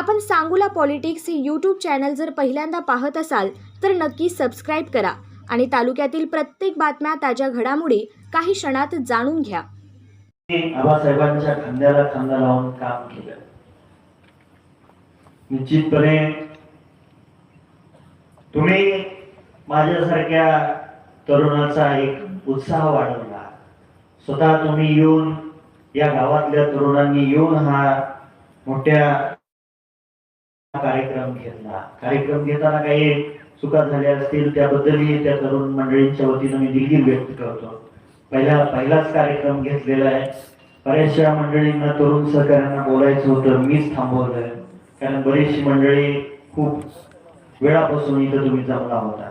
आपण सांगूला पॉलिटिक्स हे YouTube channel जर पहिल्यांदा पाहत असाल तर नक्की सबस्क्राईब करा आणि तालुक्यातील प्रत्येक बातम्या ताज्या घडामोडी काही क्षणात जाणून घ्या. आबासाहेबांच्या खांद्याला खांदा लावून काम केलं. निश्चितपणे तुम्ही माझ्यासारख्या तरुणाचा एक उत्साह वाढवला. स्वतः तुम्ही येऊन या गावातल्या तरुणांनी येऊन हा मोठ्या कार्यक्रम घेतला. कार्यक्रम घेताना काही चुका झाल्या असतील त्याबद्दलही त्या तरुण मंडळींच्या वतीनं मी दिलगीर व्यक्त करतो. पहिला पहिलाच कार्यक्रम घेतलेला आहे. बऱ्याचशा मंडळींना तरुण सहकाऱ्यांना बोलायचं होतं मीच थांबवलंय. कारण बरीचशी मंडळी खूप वेळापासून इथं तुम्ही जमला होता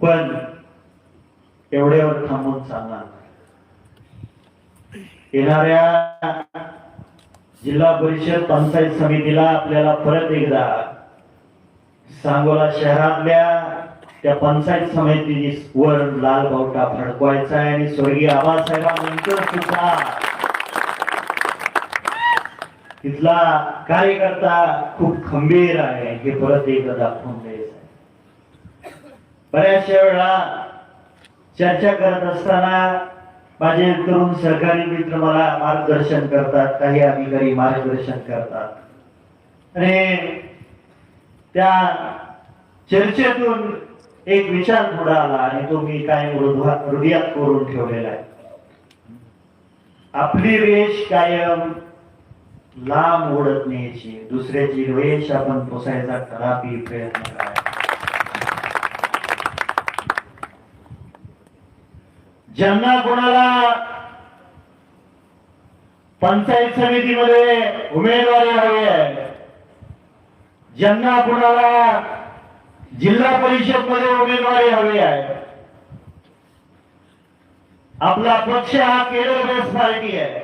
पण एवढ्यावर थांबून चालणार. येणाऱ्या जिल्हा परिषद पंचायत समितीला आपल्याला परत एकदा सांगोला शहरातल्या त्या पंचायत समिती वर लाल बावटा फडकवायचा आहे आणि स्वर्गीय आबासाहेबांनंतर सुद्धा तिथला कार्यकर्ता खूप खंबीर आहे हे परत एकदा दाखवून द्यायचं आहे. बऱ्याचशा वेळा चर्चा करत असताना माझे तरुण सहकारी मित्र मला मार्गदर्शन करतात काही अधिकारी मार्गदर्शन करतात. आणि त्या चर्चेतून एक विचार पुढे आला आणि तो मी काय हृदयात करून ठेवलेला आहे. आपली रेष कायम लांब ओढत न्यायची. दुसऱ्याची रेष आपण पोसायचा कदापि प्रयत्न करा. ज्यांना कोणाला पंचायत समितीमध्ये उमेदवारी हवी आहे ज्यांना कोणाला जिल्हा परिषदमध्ये उमेदवारी हवी आहे आपला पक्ष हा केरळ बेस्ट पार्टी आहे.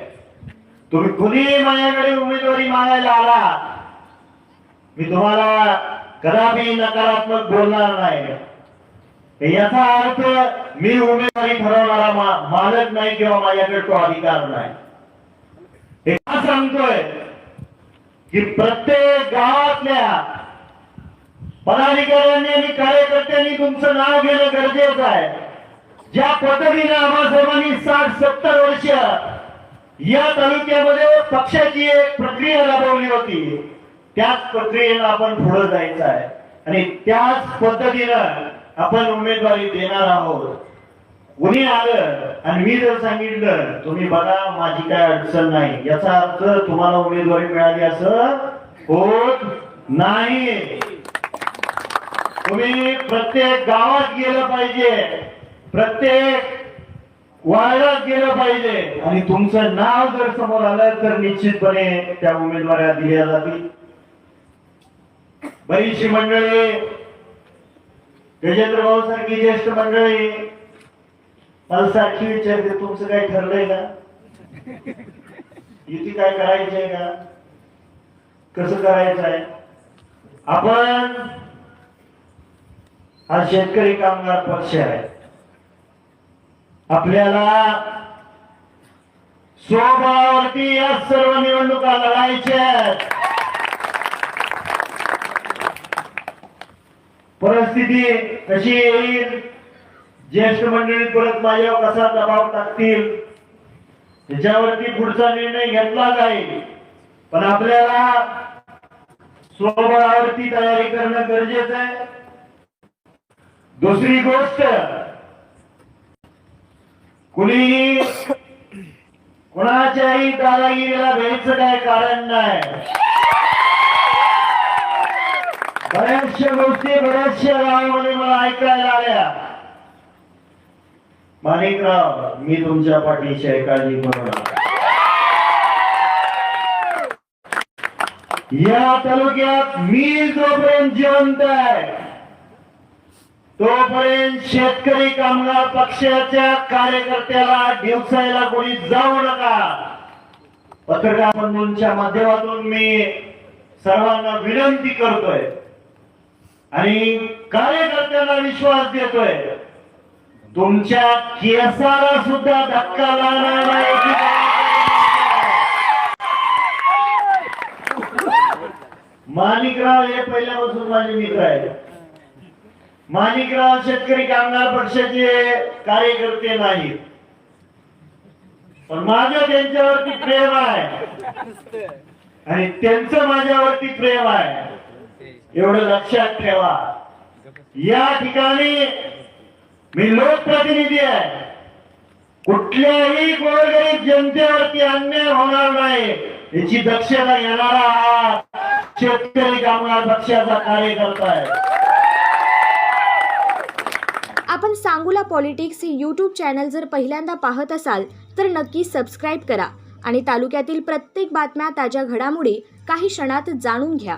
तुम्ही कुणीही माझ्याकडे उमेदवारी मागायला आला मी तुम्हाला कदापि नकारात्मक बोलणार नाही. याचा अर्थ मी उमेदवारी ठरवणारा मा- मालक नाही किंवा माझ्याकडे तो अधिकार नाही. हे का सांगतोय? की प्रत्येक गावातल्या पदाधिकाऱ्यांनी आणि कार्यकर्त्यांनी तुमचं नाव घेणं गरजेचं आहे. ज्या पद्धतीने आबासाहेबांनी साठ सत्तर वर्ष या तालुक्यामध्ये पक्षाची एक प्रक्रिया राबवली होती. त्याच प्रक्रियेला आपण पुढे जायचं आहे. आणि त्याच पद्धतीनं आपण उमेदवारी देणार आहोत. कुणी आलं आणि मी जर सांगितलं तुम्ही बघा माझी काय अडचण नाही. याचा अर्थ तुम्हाला उमेदवारी मिळाली असं होत नाही. तुम्ही प्रत्येक गावात गेलं पाहिजे. प्रत्येक वाढत गेलं पाहिजे. आणि तुमचं नाव जर समोर आलं तर निश्चितपणे त्या उमेदवाऱ्या दिल्या जातील. बरीचशी मंडळी गजेंद्र भाऊ सारखी ज्येष्ठ मंडळी. मला सारखी विचारते तुमचं काही ठरलंय का? युती काय करायची आहे का? कसं करायचं आहे आपण हा शेतकरी कामगार पक्ष आहे. आपल्याला स्वभावावरती या सर्व निवडणुका लढायच्या परिस्थिती कशी येईल? ज्येष्ठ मंडळी परत माझ्यावर कसा दबाव टाकतील? त्याच्यावरती पुढचा निर्णय घेतला जाईल. पण आपल्याला स्वबळावरती तयारी करणं गरजेचं आहे. दुसरी गोष्ट कुणी कोणाच्याही दादागिरीला भेटचं काय कारण नाही. बऱ्याचशा गोष्टी बऱ्याचशा गावामध्ये मला ऐकायला आल्या. माणिकराव मी तुमच्या पाठीशी आहे काळजी करू नका या तालुक्यात मी जोपर्यंत जिवंत आहे तोपर्यंत शेतकरी कामगार पक्षाच्या कार्यकर्त्याला दिवसायला कोणी जाऊ नका. पत्रकार बंधूंच्या माध्यमातून मी सर्वांना विनंती करतोय. आणि कार्यकर्त्यांना विश्वास देतोय. तुमच्या केसाला सुद्धा धक्का लागणार नाही. माणिकराव हे पहिल्यापासून माझे मित्र आहेत. माणिकराव शेतकरी कामगार पक्षाचे कार्यकर्ते नाहीत. पण माझं त्यांच्यावरती प्रेम आहे. आणि त्यांचं माझ्यावरती प्रेम आहे. एवढं लक्षात ठेवा. या ठिकाणी मी लोकप्रतिनिधी आहे. कुठल्याही गोरगरीब जनतेवरती अन्याय होणार नाही. याची दक्षता घेणारा हा शेतकरी कामगार पक्षाचा कार्यकर्ता आहे. आपण सांगूला पॉलिटिक्स हे यूट्यूब चॅनल जर पहिल्यांदा पाहत असाल तर नक्की सबस्क्राईब करा. आणि तालुक्यातील प्रत्येक बातम्या ताज्या घडामोडी काही क्षणात जाणून घ्या.